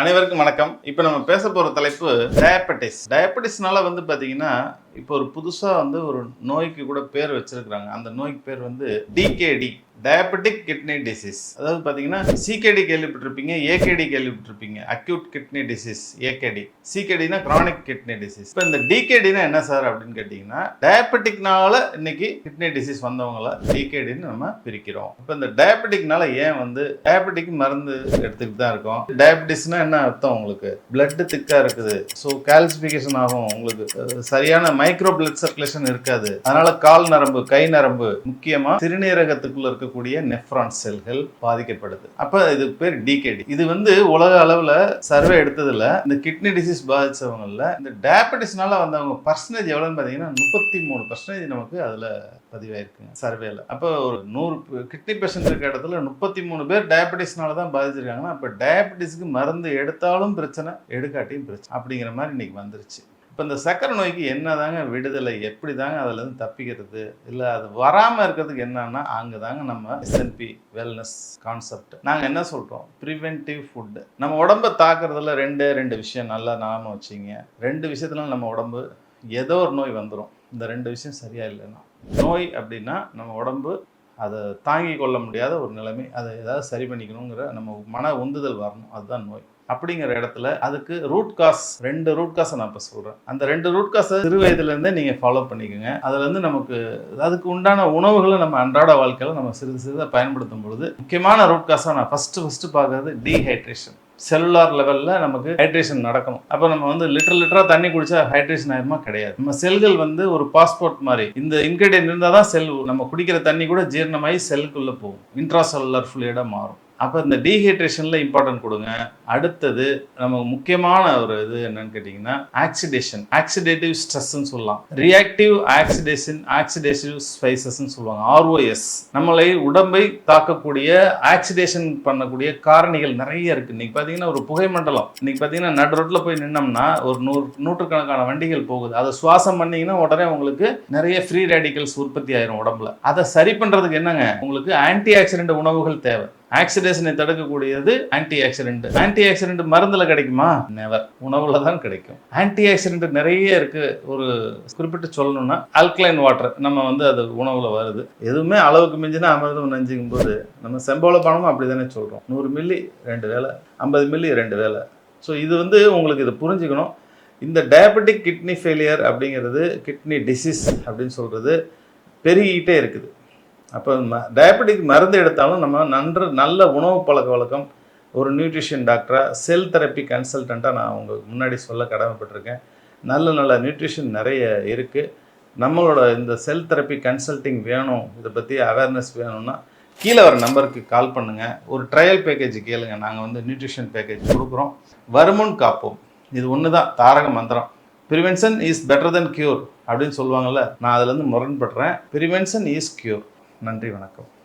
அனைவருக்கும் வணக்கம். இப்போ நம்ம பேச போகிற தலைப்பு டயபெட்டிஸ் டயபெட்டிஸ்னால வந்து பார்த்தீங்கன்னா இப்போ ஒரு புதுசாக வந்து ஒரு நோய்க்கு கூட பேர் வச்சிருக்கிறாங்க. அந்த நோய்க்கு பேர் வந்து டிகேடி டயபெட்டிக் கிட்னி டிசீஸ் அதாவது பார்த்தீங்கன்னா சிகேடி கேள்விப்பட்டிருப்பீங்க ஏகேடி கேள்விப்பட்டிருப்பீங்க. அக்யூட் கிட்னி டிசீஸ் ஏகேடி சிகேடினா கிரானிக் கிட்னி டிசீஸ் இப்போ இந்த டிகேடினா என்ன சார் அப்படின்னு கேட்டிங்கன்னா டயபெட்டிக்னால இன்னைக்கு கிட்னி டிசீஸ் வந்தவங்கள டிகேடின்னு நம்ம பிரிக்கிறோம். இப்போ இந்த டயபெட்டிக்னால ஏன் வந்து டயபெட்டிக் மருந்து எடுத்துக்கிட்டு தான் இருக்கோம்? டயபெட்டிஸ்னா என்ன அர்த்தம் உங்களுக்கு? பிளட் திக்காக இருக்குது. ஸோ கால்சிஃபிகேஷன் ஆகும் உங்களுக்கு. சரியான மைக்ரோ பிளட் சர்க்குலேஷன் இருக்காது. அதனால கால் நரம்பு கை நரம்பு முக்கியமா சிறுநீரகத்துக்குள்ள இருக்கக்கூடிய நெஃப்ரான் செல்கள் பாதிக்கப்படுது. அப்ப இது பேர் டிகேடி இது வந்து உலக அளவுல சர்வே எடுத்ததுல இந்த கிட்னி டிசீஸ் பாதிச்சவங்கல இந்த டயபெட்டிஸ்னால வந்தவங்க பர்சன்டேஜ் எவ்வளவுன்னு பாத்தீங்கன்னா முப்பத்தி மூணு பர்சன்டேஜ் நமக்கு அதுல பதிவாயிருக்குங்க சர்வேல அப்போ ஒரு நூறு கிட்னி பேஷண்ட் இருக்க இடத்துல முப்பத்தி மூணு பேர் டயபெட்டிஸ்னால தான் பாதிச்சிருக்காங்கன்னா அப்போ டயபெட்டிஸ்க்கு மருந்து எடுத்தாலும் பிரச்சனை எடுக்காட்டியும் பிரச்சனை. அப்படிங்கிற மாதிரி இன்னைக்கு வந்துருச்சு. இப்போ இந்த சக்கரை நோய்க்கு என்னதாங்க விடுதலை? எப்படி தாங்க அதுலேருந்து தப்பிக்கிறது? இல்லை அது வராமல் இருக்கிறதுக்கு என்னன்னா அங்கே தாங்க நம்ம எஸ்என்பி வெல்னஸ் கான்செப்ட் நாங்கள் என்ன சொல்கிறோம் ப்ரிவென்டிவ் ஃபுட்டு நம்ம உடம்பை தாக்குறதுல ரெண்டு ரெண்டு விஷயம் நல்லா நாம வச்சிங்க ரெண்டு விஷயத்துல நம்ம உடம்பு ஏதோ ஒரு நோய் வந்துடும் இந்த ரெண்டு விஷயம் சரியா இல்லைன்னா. நோய் அப்படின்னா நம்ம உடம்பு அதை தாங்கி கொள்ள முடியாத ஒரு நிலைமை. அதை ஏதாவது சரி பண்ணிக்கணுங்கிற நம்ம மன உந்துதல் வரணும். அதுதான் நோய். அப்படிங்கிற இடத்துல அதுக்கு ரூட் காஸ் ரெண்டு ரூட் காஸை நான் இப்போ சொல்கிறேன் அந்த ரெண்டு ரூட் காஸை சிறு வயதுலேருந்தே நீங்கள் ஃபாலோ பண்ணிக்கோங்க. அதுலேருந்து நமக்கு அதுக்கு உண்டான உணவுகளை நம்ம அன்றாட வாழ்க்கையில் நம்ம சிறிது சிறிதாக பயன்படுத்தும் பொழுது முக்கியமான ரூட் காஸாக நான் ஃபஸ்ட்டு ஃபஸ்ட்டு பார்க்கறது டீஹைட்ரேஷன் செல்லுலார் லெவலில் நமக்கு ஹைட்ரேஷன் நடக்கணும். அப்போ நம்ம வந்து லிட்டர் லிட்டராக தண்ணி குடிச்சா ஹைட்ரேஷன் ஆயிருமா? கிடையாது. நம்ம செல்கள் வந்து ஒரு பாஸ்போர்ட் மாதிரி இந்த இன்கிரீடியன்ட் இருந்தால் தான் செல் நம்ம குடிக்கிற தண்ணி கூட ஜீரணமாகி செல்லுக்குள்ளே போகும். இன்ட்ரா செல்லுலர் ஃபுல்லியடாக மாறும். அப்போ இந்த டீஹைட்ரேஷனில் இம்பார்ட்டன்ட் கொடுங்க. அடுத்தது நமக்கு முக்கியமான ஒரு இது என்னன்னு கேட்டிங்கன்னா ஆக்சிடேஷன் ஆக்சிடேட்டிவ் ஸ்ட்ரெஸ்ன்னு சொல்லலாம். ரியாக்டிவ் ஆக்சிடேஷன் ஆக்சிடேட்டிவ் ஸ்பைசஸ்ன்னு சொல்லுவாங்க. ஆர்ஓஎஸ் நம்மளை உடம்பை தாக்கக்கூடிய ஆக்சிடேஷன் பண்ணக்கூடிய காரணிகள் நிறைய இருக்குது இன்றைக்கி பார்த்தீங்கன்னா ஒரு புகை மண்டலம். இன்றைக்கி பார்த்தீங்கன்னா நடு ரோட்டில் போய் நின்னோம்னா ஒரு நூறு நூற்றுக்கணக்கான வண்டிகள் போகுது. அதை சுவாசம் பண்ணிங்கன்னா உடனே உங்களுக்கு நிறைய ஃப்ரீ ரேடிக்கல்ஸ் உற்பத்தி ஆயிரும் உடம்புல. அதை சரி பண்ணுறதுக்கு என்னங்க? உங்களுக்கு ஆன்டி ஆக்சிடென்ட் உணவுகள் தேவை. ஆக்சிடேஷனை தடுக்கக்கூடியது ஆன்டி ஆக்சிடென்ட் ஆன்டி ஆக்சிடென்ட் மருந்தில் கிடைக்குமா? நெவர் உணவில் தான் கிடைக்கும். ஆன்டி ஆக்சிடென்ட் நிறைய இருக்குது ஒரு குறிப்பிட்டு சொல்லணும்னா ஆல்கலைன் வாட்டர் நம்ம வந்து அது உணவில் வருது. எதுவுமே அளவுக்கு மிஞ்சினா அமிர்தம் நெஞ்சிக்கும் போது நம்ம செம்போல பணமும் அப்படி தானே சொல்கிறோம் நூறு மில்லி ரெண்டு வேலை ஐம்பது மில்லி ரெண்டு வேலை ஸோ இது வந்து உங்களுக்கு இதை புரிஞ்சுக்கணும். இந்த டயபெட்டிக் கிட்னி ஃபெயிலியர் அப்படிங்கிறது கிட்னி டிசீஸ் அப்படின்னு சொல்கிறது பெருகிட்டே இருக்குது. அப்போ ம டயபெட்டிக் மருந்து எடுத்தாலும் நம்ம நன்று நல்ல உணவு பழக்க வழக்கம் ஒரு நியூட்ரிஷன் டாக்டராக செல் தெரப்பி கன்சல்டண்ட்டாக நான் உங்களுக்கு முன்னாடி சொல்ல கடமைப்பட்டிருக்கேன். நல்ல நல்ல நியூட்ரிஷன் நிறைய இருக்குது நம்மளோட இந்த செல் தெரப்பி கன்சல்டிங் வேணும் இதை பற்றி அவேர்னஸ் வேணும்னா கீழே வர நம்பருக்கு கால் பண்ணுங்கள் ஒரு ட்ரையல் பேக்கேஜ் கேளுங்க. நாங்கள் வந்து நியூட்ரிஷன் பேக்கேஜ் கொடுக்குறோம். வருமுன் காப்போம். இது ஒன்று தான் தாரக மந்திரம். Prevention is better then cure அப்படின்னு சொல்லுவாங்கள்ல நான் அதுலேருந்து முரண்படுறேன். ப்ரிவென்ஷன் இஸ் க்யூர் நன்றி வணக்கம்.